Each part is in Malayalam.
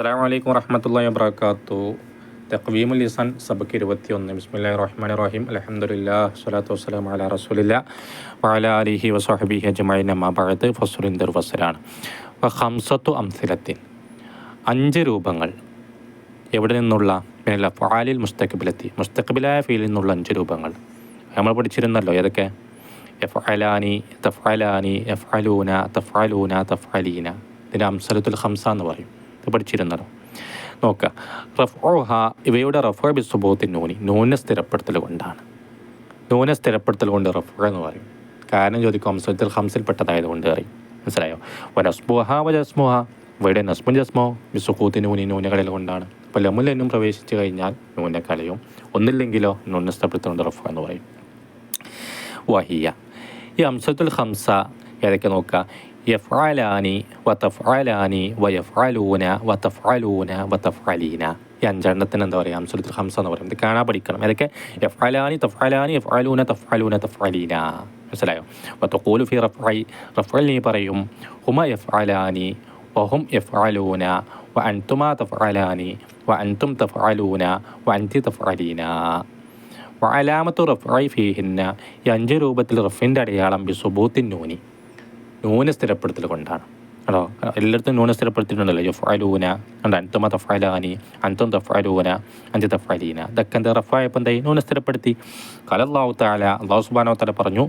അസ്സാം വലൈക്കും വറഹമത്തല്ലാ വാബർക്കാത്തു തക്വീമുൽ ഇസാൻ സബക്ക് ഇരുപത്തിയൊന്ന്. ബിസ്മില്ലാ റഹ്മാൻ റഹീം അലഹമുല്ലാ സ്വലാത്തു വസ്സലാം അല റസൂലില്ല വാല അലിഹി വസ്ഹബി അജ്മൈൻ അമ്മാബാഴത്ത് ഫസുലിന്ദർ ഫസലാണ് ഹംസത്തു അംസിലത്തിൻ. അഞ്ച് രൂപങ്ങൾ എവിടെ നിന്നുള്ള? പിന്നെ ഫാലിൽ മുസ്തഖബിലെത്തി. മുസ്തഖബിലായ ഫീലിൽ നിന്നുള്ള അഞ്ച് രൂപങ്ങൾ. നമ്മൾ പഠിച്ചിരുന്നല്ലോ ഏതൊക്കെ? എഫ് അലാനി തഫ് അലാനി എഫ് അലൂന തഫ് അലൂന തഫ് അലീന ഇതിന്റെ അംസലത്തുൽ ഹംസ എന്ന് പറയും. പഠിച്ചിരുന്നല്ലോ നോക്കുക റഫോഹ ഇവയുടെ റഫോ ബിസ്വഭവത്തിന്റെ നൂനി നൂനെ സ്ഥിരപ്പെടുത്തൽ കൊണ്ടാണ്. നൂനെ സ്ഥിരപ്പെടുത്തൽ കൊണ്ട് റഫോ എന്ന് പറയും. കാരണം ചോദിക്കും അംസത്തിൽ ഹംസിൽപ്പെട്ടതായത് കൊണ്ട് അറിയും മനസ്സിലായോ? വനസ്മുഹ വജസ്മുഹ ഇവിടെ നസ്മു ജസ്മോ ബിസുഖൂത്തി നൂനി നൂനകളിൽ കൊണ്ടാണ്. അപ്പോൾ ലമുലെന്നും പ്രവേശിച്ചു കഴിഞ്ഞാൽ നൂനെ കളയും. ഒന്നില്ലെങ്കിലോ നൂനെ സ്ഥിരപ്പെടുത്തുകൊണ്ട് റഫോ എന്ന് പറയും. വഹിയ. ഈ അംസത്തുൽ ഹംസ ഏതൊക്കെ നോക്കുക? യഫ്ആലാനി വതഫ്ആലാനി വയഫ്അലൂന വതഫ്അലൂന വതഫ്അലീന ഈ അഞ്ചെണ്ണത്തിന് എന്താ പറയുക അംസുലത്തുൽ ഹംസ എന്ന് പറയും ഇത് കാണാൻ പഠിക്കണം ഏതൊക്കെ യഫ്അലാനി തഫ്അലാനി യഫ്അലൂന തഫ്അലൂന തഫ്അലീന മനസ്സിലായോ വതഖൂലു ഫി റഫ്ഇ റഫ്അലി പറയും ഹുമ യഫ്അലാനി വഹും യഫ്അലൂന വഅൻതുമാ തഫ്അലാനി വഅൻതും തഫ്അലൂന വഅൻതി തഫ്അലീന വഅലാമത്തു റഫ്ഇ ഫീഹിന്ന ഈ അഞ്ച് രൂപത്തിൽ റഫിന്റെ അടയാളം ബി സുബൂത്തിൻ നൂനി നൂന സ്ഥിരപ്പെടുത്തൽ കൊണ്ടാണ്. കേട്ടോ എല്ലായിടത്തും നൂന സ്ഥിരപ്പെടുത്തിയിട്ടുണ്ടല്ലോ. യഫ്അലൂന ഉണ്ട് അൻതുമ തഫ്അലാനി അൻതും തഫ്അലൂന അഞ്ച് തഫ്അലീന. ഇതൊക്കെ എന്താ റഫായപ്പോൾ എന്തായി? നൂന സ്ഥിരപ്പെടുത്തി. കലല്ലാഹു താല അള്ളാഹു സുബാനോ തല പറഞ്ഞു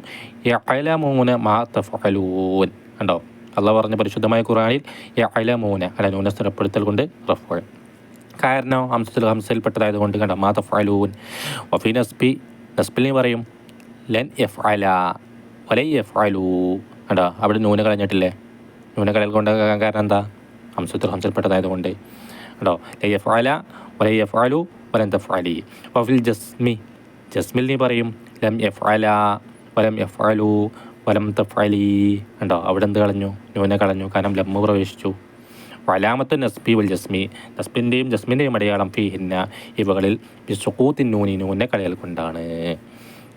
യഅലമൂന മാ തഫ്അലൂൻ. കണ്ടോ? അള്ളാഹ് പറഞ്ഞ പരിശുദ്ധമായ ഖുറാനിൽ യഅലമൂന അല നൂന സ്ഥിരപ്പെടുത്തൽ കൊണ്ട് റഫ കാരണം ഹംസത്തിൽ ഹംസയിൽപ്പെട്ടതായത് കൊണ്ട് കണ്ട? മാ തഫ്അലൂൻ. വഫി നസ്ബി നസ്ബിൽ പറയും ലൻ എഫ് അല വലൈ എഫ് അലൂ കണ്ടോ അവിടെ നൂന കളഞ്ഞിട്ടില്ലേ? നൂന കളയൽ കൊണ്ട് കാരണം എന്താ? ഹംസത്തിൽ ഹംസൽപ്പെട്ടതായതുകൊണ്ട് കേട്ടോ കണ്ടോ ലൈ എഫ് അല വലൈ എഫ് അലു വലൻ തഫ് അലി വഫിൽ ജസ്മി. ജസ്മിൽ നീ പറയും ലം എഫ് അല വലം എഫ് അലു വലം തഫലി ഉണ്ടോ അവിടെ എന്ത് കളഞ്ഞു? നൂന കളഞ്ഞു കാരണം ലമ്മ് പ്രവേശിച്ചു. വലാമത്ത് നസ്ബി വൽ ജസ്മി. നസ്ബിന്റെയും ജസ്മിന്റെയും അടയാളം ഫി ഹിന്ന ഇവകളിൽ സുക്കൂത്തിൻ നൂനി നൂനെ കളികൾ കൊണ്ടാണ്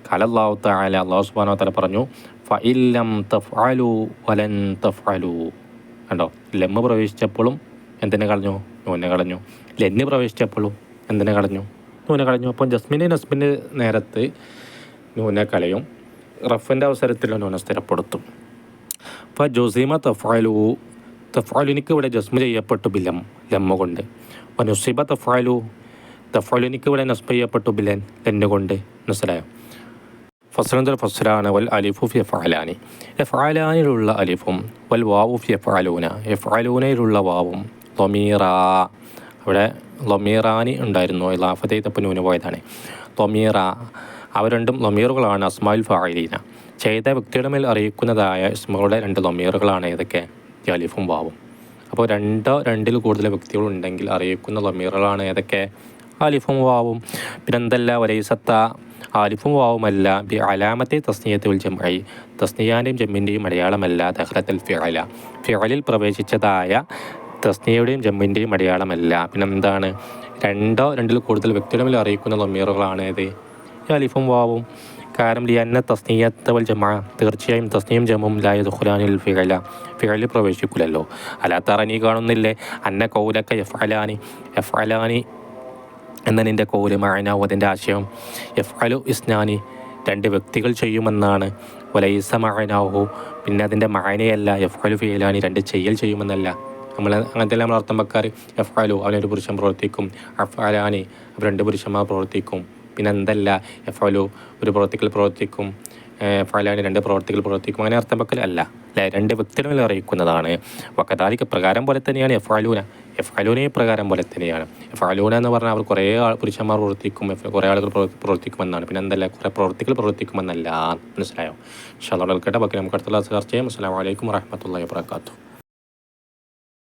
കലല്ലാഹു താല അള്ളാഹു സുബാനോ തല പറഞ്ഞു ഫഇല്ലം തഫ്അലു വലൻ തഫ്അലു കണ്ടോ? ലെമ്മ് പ്രവേശിച്ചപ്പോഴും എന്തിനെ കളഞ്ഞു? നൂനെ കളഞ്ഞു. ലെന്ന് പ്രവേശിച്ചപ്പോഴും എന്തിനെ കളഞ്ഞു? നൂനെ കളഞ്ഞു. അപ്പം ജസ്മിന്റെ നസ്മിന്റെ നേരത്ത് നൂനെ കളയും. റഫിന്റെ അവസരത്തിൽ നൂനെ സ്ഥിരപ്പെടുത്തും. അപ്പോൾ ജോസീമ തഫാലു തഫാലുനിക്ക് ഇവിടെ ജസ്മ ചെയ്യപ്പെട്ടു ബിലം ലമ്മ കൊണ്ട്. വനുസിബ തഫാലു തഫാലുനിക്ക് ഇവിടെ നസ്മ ചെയ്യപ്പെട്ടു ബിലൻ ലെന്ന് കൊണ്ട്. മനസ്സിലായോ? ഫസ്ലന്തൽ ഫസ്ലാണ് വൽ അലിഫു ഫി ഫലാനി എഫ് അലാനിലുള്ള അലിഫും വൽ വാവു ഫി എഫ്അലൂന എഫ്അലൂനയിലുള്ള വാവും ലൊമീറ അവിടെ ലൊമീറാനി ഉണ്ടായിരുന്നു. ലാഫത്തെ തപ്പ് നൂന് പോയതാണ്. ലൊമീറ അവ രണ്ടും ലൊമീറുകളാണ് അസ്മാൽ ഫായിലീന ചെയ്ത വ്യക്തിയുടെ മേൽ അറിയിക്കുന്നതായ ഇസ്മകളുടെ രണ്ട് ലൊമീറുകളാണ് ഏതൊക്കെ? അലിഫും വാവും. അപ്പോൾ രണ്ടോ രണ്ടിൽ കൂടുതൽ വ്യക്തികൾ ഉണ്ടെങ്കിൽ അറിയിക്കുന്ന ലൊമീറുകളാണ് ഏതൊക്കെ? അലിഫും വാവും. പിന്നെന്തല്ല? വലൈസത്ത. ആലിഫും വാവുമല്ല ബി അലാമത്തെ തസ്നിയത്തുൽ ജംഐ തസ്നിയാന്റെയും ജമ്മിന്റെയും അടയാളമല്ല ദഹ്റത്തൽ ഫിഅല. ഫിഅലിൽ പ്രവേശിച്ചതായ തസ്നിയയുടെയും ജമ്മിന്റെയും അടയാളമല്ല. പിന്നെന്താണ്? രണ്ടോ രണ്ടിൽ കൂടുതൽ വ്യക്തികളുമിൽ അറിയിക്കുന്ന ലൊമീറുകളാണ് ഇത് അലിഫും വാവും കാരണം ലിയന്ന തസ്നീയത്ത് വൽ ജമാ തീർച്ചയായും തസ്നീം ജമും ലായ ദുഖുലാനിൽ ഫിഅല. ഫിഅലിൽ പ്രവേശിക്കില്ലല്ലോ അലാത്തറ നീ കാണുന്നില്ലേ? അന്ന കൗലക്ക എഫ് അലാനി എഫ് അലാനി എന്ന നിന്റെ കോൽ അതിന്റെ ആശയം എഫ് അലു ഇസ്നാനി രണ്ട് വ്യക്തികൾ ചെയ്യുമെന്നാണ്. വലൈസ മഴനാഹു പിന്നെ അതിന്റെ മഴനയല്ല എഫ് അലു ഫിയലാനി രണ്ട് ചെയ്യൽ ചെയ്യുമെന്നല്ല. നമ്മൾ അങ്ങനത്തെ നമ്മൾ അർത്ഥം വെക്കാറ് എഫ് അലു അവനൊരു പുരുഷൻ പ്രവർത്തിക്കും. അഫ് അലാനി അവർ രണ്ട് പുരുഷന്മാർ പ്രവർത്തിക്കും. പിന്നെ എന്തല്ല എഫ് അലു ഒരു പ്രവർത്തികൾ പ്രവർത്തിക്കും. എഫ് അലാനി രണ്ട് പ്രവർത്തികൾ പ്രവർത്തിക്കും. അങ്ങനെ അർത്ഥം വെക്കൽ അല്ലെ. രണ്ട് വ്യക്തികളിൽ അറിയിക്കുന്നതാണ്. വക്കതാലിക്ക് പ്രകാരം പോലെ തന്നെയാണ് എഫ് അലൂന എഫ് പ്രകാരം പോലെ തന്നെയാണ്. എഫ് എന്ന് പറഞ്ഞാൽ അവർ കുറേ ആൾ പുരുഷന്മാർ പ്രവർത്തിക്കും കുറേ ആളുകൾ പ്രവർത്തിക്കുമെന്നാണ്. പിന്നെ എന്തല്ല കുറേ പ്രവർത്തികൾ പ്രവർത്തിക്കുമെന്നല്ല. മനസ്സിലായോ? ഷാളോട് കേട്ട ബാക്കി നമുക്ക് അടുത്തുള്ള ചർച്ച ചെയ്യാം അസ്സാം വലൈക്കും വാത്തു